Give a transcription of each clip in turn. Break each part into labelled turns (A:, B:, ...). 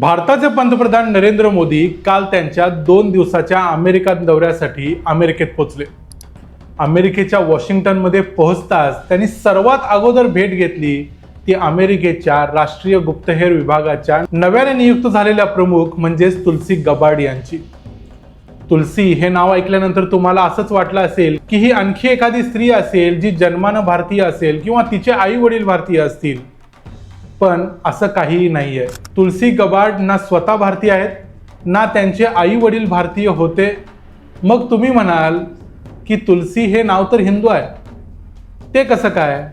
A: भारताचे पंतप्रधान नरेंद्र मोदी काल त्यांच्या दोन दिवसाच्या अमेरिका दौऱ्यासाठी अमेरिकेत पोहोचले अमेरिकेच्या वॉशिंग्टनमध्ये पोहोचताच त्यांनी सर्वात अगोदर भेट घेतली ती अमेरिकेच्या राष्ट्रीय गुप्तहेर विभागाच्या नव्याने नियुक्त झालेल्या प्रमुख म्हणजेच तुलसी गबाड यांची. तुलसी हे नाव ऐकल्यानंतर तुम्हाला असंच वाटलं असेल की ही आणखी एखादी स्त्री असेल जी जन्मानं भारतीय असेल किंवा तिचे आई वडील भारतीय असतील. पण असं काहीही आहे तुलसी गबाड ना स्वतः भारतीय आहेत ना त्यांचे आई वडील भारतीय होते. मग तुम्ही म्हणाल की तुलसी हे नाव तर हिंदू आहे. ते कसं काय?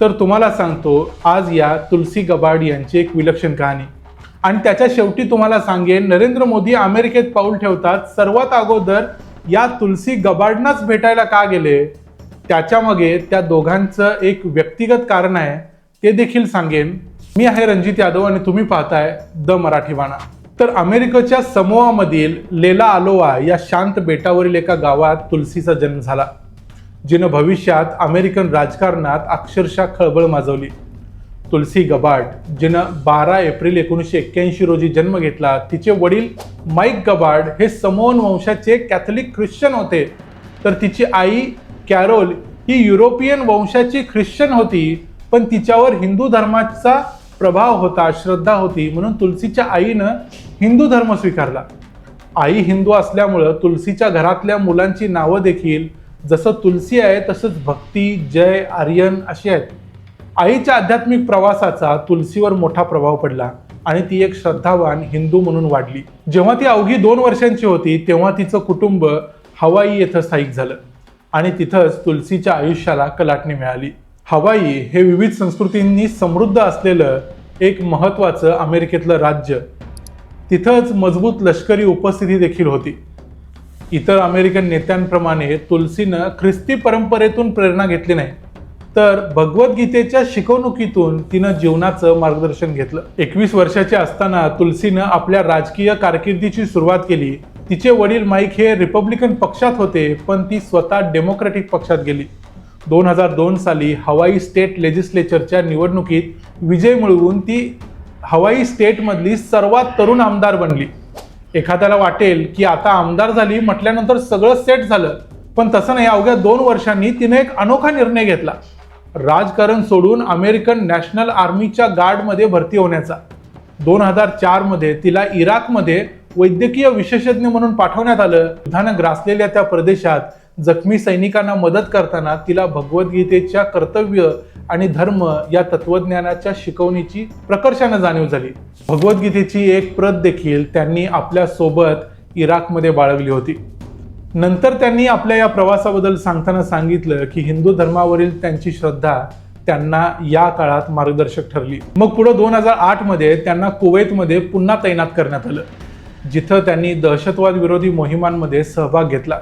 A: तर तुम्हाला सांगतो आज या तुलसी गबाड यांची एक विलक्षण कहाणी. आणि त्याच्या शेवटी तुम्हाला सांगेन नरेंद्र मोदी अमेरिकेत पाऊल ठेवतात सर्वात अगोदर या तुलसी गबाडनाच भेटायला का गेले? त्याच्यामागे त्या दोघांचं एक व्यक्तिगत कारण आहे ते देखील सांगेन. मी आहे रणजित यादव आणि तुम्ही पाहताय द मराठी वाणा. तर अमेरिकेच्या समूहामधील लेला आलोवा या शांत बेटावरील एका गावात तुलसीचा जन्म झाला जिनं भविष्यात अमेरिकन राजकारणात अक्षरशः खळबळ माजवली. तुलसी गबाट जिनं बारा एप्रिल एकोणीसशे एक्क्याऐंशी रोजी जन्म घेतला तिचे वडील माईक गबाट हे समोन वंशाचे कॅथलिक ख्रिश्चन होते. तर तिची आई कॅरोल ही युरोपियन वंशाची ख्रिश्चन होती पण तिच्यावर हिंदू धर्माचा प्रभाव होता श्रद्धा होती म्हणून तुलसीच्या आईनं हिंदू धर्म स्वीकारला. आई हिंदू असल्यामुळं तुलसीच्या घरातल्या मुलांची नावं देखील जसं तुलसी आहे तसंच भक्ती जय आर्यन अशी आहेत. आईच्या आध्यात्मिक प्रवासाचा तुलसीवर मोठा प्रभाव पडला आणि ती एक श्रद्धावान हिंदू म्हणून वाढली. जेव्हा ती अवघी दोन वर्षांची होती तेव्हा तिचं कुटुंब हवाई येथं स्थायिक झालं आणि तिथंच तुलसीच्या आयुष्याला कलाटणी मिळाली. हवाई हे विविध संस्कृतींनी समृद्ध असलेलं एक महत्त्वाचं अमेरिकेतलं राज्य. तिथंच मजबूत लष्करी उपस्थिती देखील होती. इतर अमेरिकन नेत्यांप्रमाणे तुलसीनं ख्रिस्ती परंपरेतून प्रेरणा घेतली नाही. तर भगवद्गीतेच्या शिकवणुकीतून तिनं जीवनाचं मार्गदर्शन घेतलं. एकवीस वर्षाची असताना तुलसीनं आपल्या राजकीय कारकिर्दीची सुरुवात केली. तिचे वडील माईक हे रिपब्लिकन पक्षात होते पण ती स्वतः डेमोक्रॅटिक पक्षात गेली. दोन हजार दोन साली हवाई स्टेट लेजिस्लेचरच्या निवडणुकीत विजय मिळवून ती हवाई स्टेटमधली सर्वात तरुण आमदार बनली. एखाद्याला वाटेल की आता आमदार झाली म्हटल्यानंतर सगळं सेट झालं पण तसं नाही. अवघ्या दोन वर्षांनी तिने एक अनोखा निर्णय घेतला. राजकारण सोडून अमेरिकन नॅशनल आर्मीच्या गार्डमध्ये भरती होण्याचा. दोन हजार चारमध्ये तिला इराकमध्ये वैद्यकीय विशेषज्ञ म्हणून पाठवण्यात आलं. युद्धानं ग्रासलेल्या त्या प्रदेशात जखमी सैनिकांना मदत करताना तिला भगवद्गीतेच्या कर्तव्य आणि धर्म या तत्वज्ञानाच्या शिकवणीची प्रकर्षानं जाणीव झाली. भगवद्गीतेची एक प्रत देखील त्यांनी आपल्यासोबत इराकमध्ये बाळगली होती. नंतर त्यांनी आपल्या या प्रवासाबद्दल सांगताना सांगितलं की हिंदू धर्मावरील त्यांची श्रद्धा त्यांना या काळात मार्गदर्शक ठरली. मग पुढे दोन हजार आठमध्ये त्यांना कुवैतमध्ये पुन्हा तैनात करण्यात आलं जिथं त्यांनी दहशतवाद विरोधी मोहिमांमध्ये सहभाग घेतला.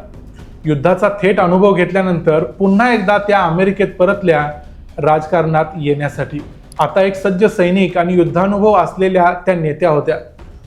A: युद्धाचा थेट अनुभव घेतल्यानंतर पुन्हा एकदा त्या अमेरिकेत परतल्या राजकारणात येण्यासाठी. आता एक सज्ज सैनिक आणि युद्धानुभव असलेल्या त्या नेत्या होत्या.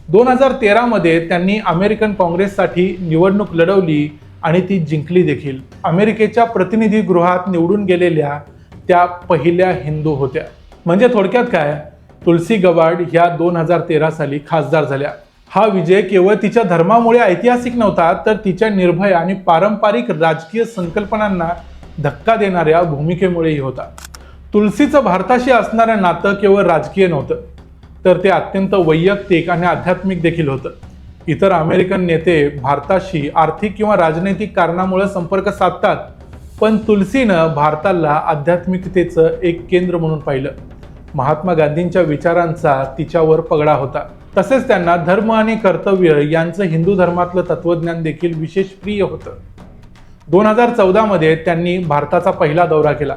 A: दोन हजार तेरामध्ये त्यांनी अमेरिकन काँग्रेससाठी निवडणूक लढवली आणि ती जिंकली देखील. अमेरिकेच्या प्रतिनिधी गृहात निवडून गेलेल्या त्या पहिल्या हिंदू होत्या. म्हणजे थोडक्यात काय? तुलसी गवाड ह्या दोन हजार तेरा साली खासदार झाल्या. हा विजय केवळ तिच्या धर्मामुळे ऐतिहासिक नव्हता तर तिच्या निर्भय आणि पारंपरिक राजकीय संकल्पनांना धक्का देणाऱ्या भूमिकेमुळेही होता. तुलसीचं भारताशी असणारं नातं केवळ राजकीय नव्हतं तर ते अत्यंत वैयक्तिक आणि आध्यात्मिक देखील होतं. इतर अमेरिकन नेते भारताशी आर्थिक किंवा राजनैतिक कारणामुळे संपर्क साधतात पण तुलसीनं भारताला आध्यात्मिकतेचं एक केंद्र म्हणून पाहिलं. महात्मा गांधींच्या विचारांचा तिच्यावर पगडा होता. तसेच त्यांना धर्म आणि कर्तव्य यांचं हिंदू धर्मातलं तत्वज्ञान देखील विशेष प्रिय होतं. दोन हजार चौदामध्ये त्यांनी भारताचा पहिला दौरा केला.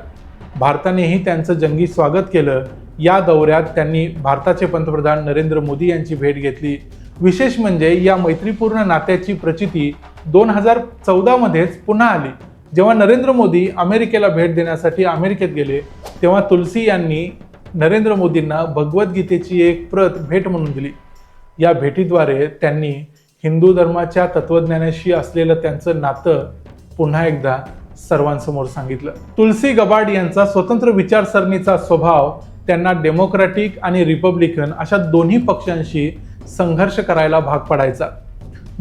A: भारतानेही त्यांचं जंगी स्वागत केलं. या दौऱ्यात त्यांनी भारताचे पंतप्रधान नरेंद्र मोदी यांची भेट घेतली. विशेष म्हणजे या मैत्रीपूर्ण नात्याची प्रचिती दोन हजार चौदामध्येच पुन्हा आली. जेव्हा नरेंद्र मोदी अमेरिकेला भेट देण्यासाठी अमेरिकेत गेले तेव्हा तुलसी यांनी नरेंद्र मोदींना भगवद्गीतेची एक प्रत भेट म्हणून दिली. या भेटीद्वारे त्यांनी हिंदू धर्माच्या तत्वज्ञानाशी असलेलं त्यांचं नातं पुन्हा एकदा सर्वांसमोर सांगितलं. तुलसी गबाड यांचा स्वतंत्र विचारसरणीचा स्वभाव त्यांना डेमोक्रॅटिक आणि रिपब्लिकन अशा दोन्ही पक्षांशी संघर्ष करायला भाग पडायचा.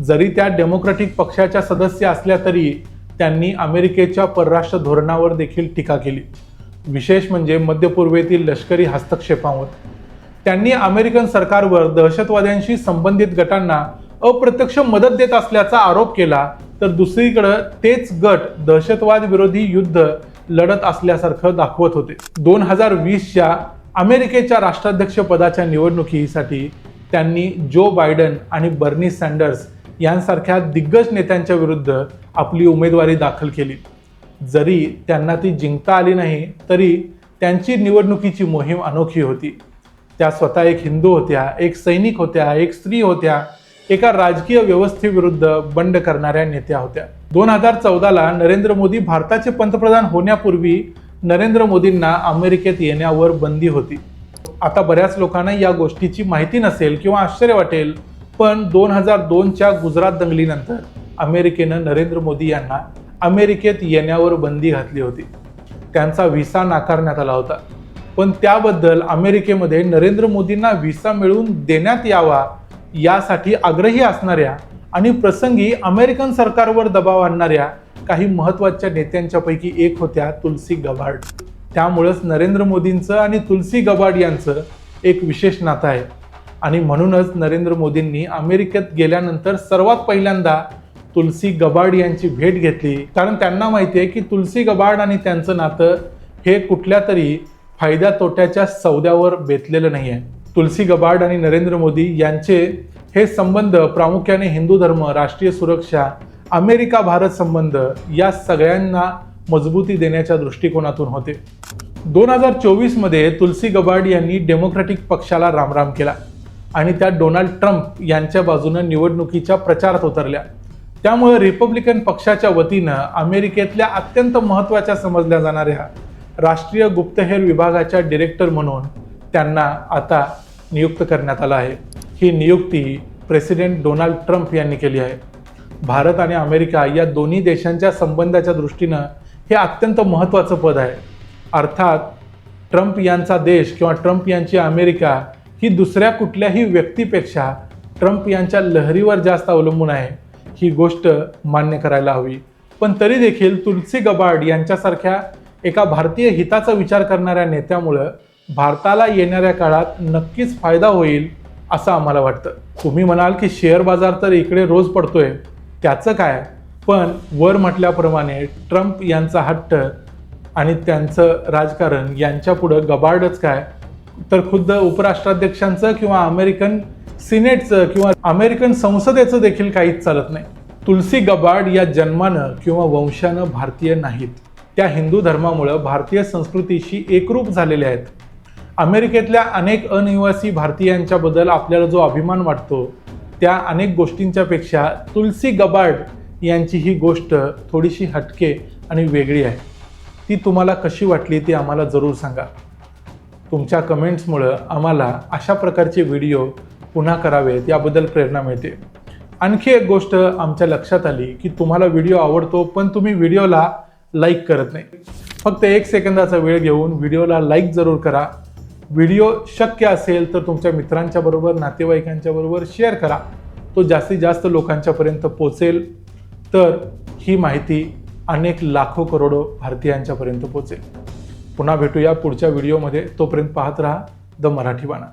A: जरी त्या डेमोक्रॅटिक पक्षाच्या सदस्य असल्या तरी त्यांनी अमेरिकेच्या परराष्ट्र धोरणावर देखील टीका केली. विशेष म्हणजे मध्य पूर्वेतील लष्करी हस्तक्षेपावर. त्यांनी अमेरिकन सरकारवर दहशतवाद्यांशी संबंधित गटांना अप्रत्यक्ष मदत देत असल्याचा आरोप केला तर दुसरीकडं तेच गट दहशतवाद विरोधी युद्ध लढत असल्यासारखं दाखवत होते. दोन हजार वीसच्या अमेरिकेच्या राष्ट्राध्यक्ष पदाच्या निवडणुकीसाठी त्यांनी जो बायडन आणि बर्नी सँडर्स यांसारख्या दिग्गज नेत्यांच्या विरुद्ध आपली उमेदवारी दाखल केली. जरी त्यांना ती जिंकता आली नाही तरी त्यांची निवडणुकीची मोहीम अनोखी होती. त्या स्वतः एक हिंदू होत्या एक सैनिक होत्या एक स्त्री होत्या एका राजकीय व्यवस्थेविरुद्ध बंड करणाऱ्या नेत्या होत्या. दोन हजार चौदाला नरेंद्र मोदी भारताचे पंतप्रधान होण्यापूर्वी नरेंद्र मोदींना अमेरिकेत येण्यावर बंदी होती. आता बऱ्याच लोकांना या गोष्टीची माहिती नसेल किंवा आश्चर्य वाटेल पण दोन हजार दोनच्या गुजरात दंगलीनंतर अमेरिकेनं नरेंद्र मोदी यांना अमेरिकेत येण्यावर बंदी घातली होती. त्यांचा व्हिसा नाकारण्यात आला होता. पण त्याबद्दल अमेरिकेमध्ये नरेंद्र मोदींना व्हिसा मिळवून देण्यात यावा यासाठी आग्रही असणाऱ्या आणि प्रसंगी अमेरिकन सरकारवर दबाव आणणाऱ्या काही महत्त्वाच्या नेत्यांच्यापैकी एक होत्या तुलसी गबाड त्यामुळंच नरेंद्र मोदींचं आणि तुलसी गबाड यांचं एक विशेष नातं आहे. आणि म्हणूनच नरेंद्र मोदींनी अमेरिकेत गेल्यानंतर सर्वात पहिल्यांदा तुलसी गबाड यांची भेट घेतली. कारण त्यांना माहिती आहे की तुलसी गबाड आणि त्यांचं नातं हे कुठल्या तरी फायद्या तोट्याच्या सौद्यावर बेतलेलं नाही आहे तुलसी गबाड आणि नरेंद्र मोदी यांचे हे संबंध प्रामुख्याने हिंदू धर्म राष्ट्रीय सुरक्षा अमेरिका भारत संबंध या सगळ्यांना मजबूती देण्याच्या दृष्टिकोनातून होते. दोन हजार चोवीसमध्ये तुलसी गबाड यांनी डेमोक्रॅटिक पक्षाला रामराम केला आणि त्या डोनाल्ड ट्रम्प यांच्या बाजूनं निवडणुकीच्या प्रचारात उतरल्या. त्यामुळे रिपब्लिकन पक्षाच्या वतीनं अमेरिकेतल्या अत्यंत महत्त्वाच्या समजल्या जाणाऱ्या राष्ट्रीय गुप्तहेर विभागाच्या डिरेक्टर म्हणून त्यांना आता नियुक्त करण्यात आलं आहे. ही नियुक्ती प्रेसिडेंट डोनाल्ड ट्रम्प यांनी केली आहे. भारत आणि अमेरिका या दोन्ही देशांच्या संबंधाच्या दृष्टीनं हे अत्यंत महत्त्वाचं पद आहे. अर्थात ट्रम्प यांचा देश किंवा ट्रम्प यांची अमेरिका ही दुसऱ्या कुठल्याही व्यक्तीपेक्षा ट्रम्प यांच्या लहरीवर जास्त अवलंबून आहे. ही गोष्ट मान्य करायला हवी. पण तरी देखील तुलसी गबाड यांच्यासारख्या एका भारतीय हिताचा विचार करणाऱ्या नेत्यामुळं भारताला येणाऱ्या काळात नक्कीच फायदा होईल असं आम्हाला वाटतं. तुम्ही म्हणाल की शेअर बाजार तर इकडे रोज पडतोय. त्याचं काय? पण वर म्हटल्याप्रमाणे ट्रम्प यांचा हट्ट आणि त्यांचं राजकारण यांच्या पुढं गबाडच काय? तर खुद्द उपराष्ट्राध्यक्षांचं किंवा अमेरिकन सिनेटचं किंवा अमेरिकन संसदेचं देखील काहीच चालत नाही. तुलसी गबाड या जन्मानं किंवा वंशानं भारतीय नाहीत. त्या हिंदू धर्मामुळं भारतीय संस्कृतीशी एकरूप झालेल्या आहेत. अमेरिकेतल्या अनेक अनिवासी भारतीयांच्याबद्दल आपल्याला जो अभिमान वाटतो त्या अनेक गोष्टींच्यापेक्षा तुलसी गबार्ड यांची ही गोष्ट थोडीशी हटके आणि वेगळी आहे. ती तुम्हाला कशी वाटली ती आम्हाला जरूर सांगा. तुमच्या कमेंट्समुळं आम्हाला अशा प्रकारचे व्हिडिओ पुन्हा करावेत याबद्दल प्रेरणा मिळते. आणखी एक गोष्ट आमच्या लक्षात आली की तुम्हाला व्हिडिओ आवडतो पण तुम्ही व्हिडिओला लाईक करत नाही. फक्त एक सेकंदाचा वेळ घेऊन व्हिडिओला लाईक जरूर करा. व्हिडिओ शक्य असेल तर तुमच्या मित्रांच्या बरोबर नातेवाईकांच्या बरोबर शेअर करा. तो जास्तीत जास्त लोकांच्यापर्यंत पोचेल तर ही माहिती अनेक लाखो करोडो भारतीयांच्यापर्यंत पोचेल पुन्हा भेटूया पुढच्या व्हिडिओमध्ये. तोपर्यंत पाहत राहा द मराठी बाणा.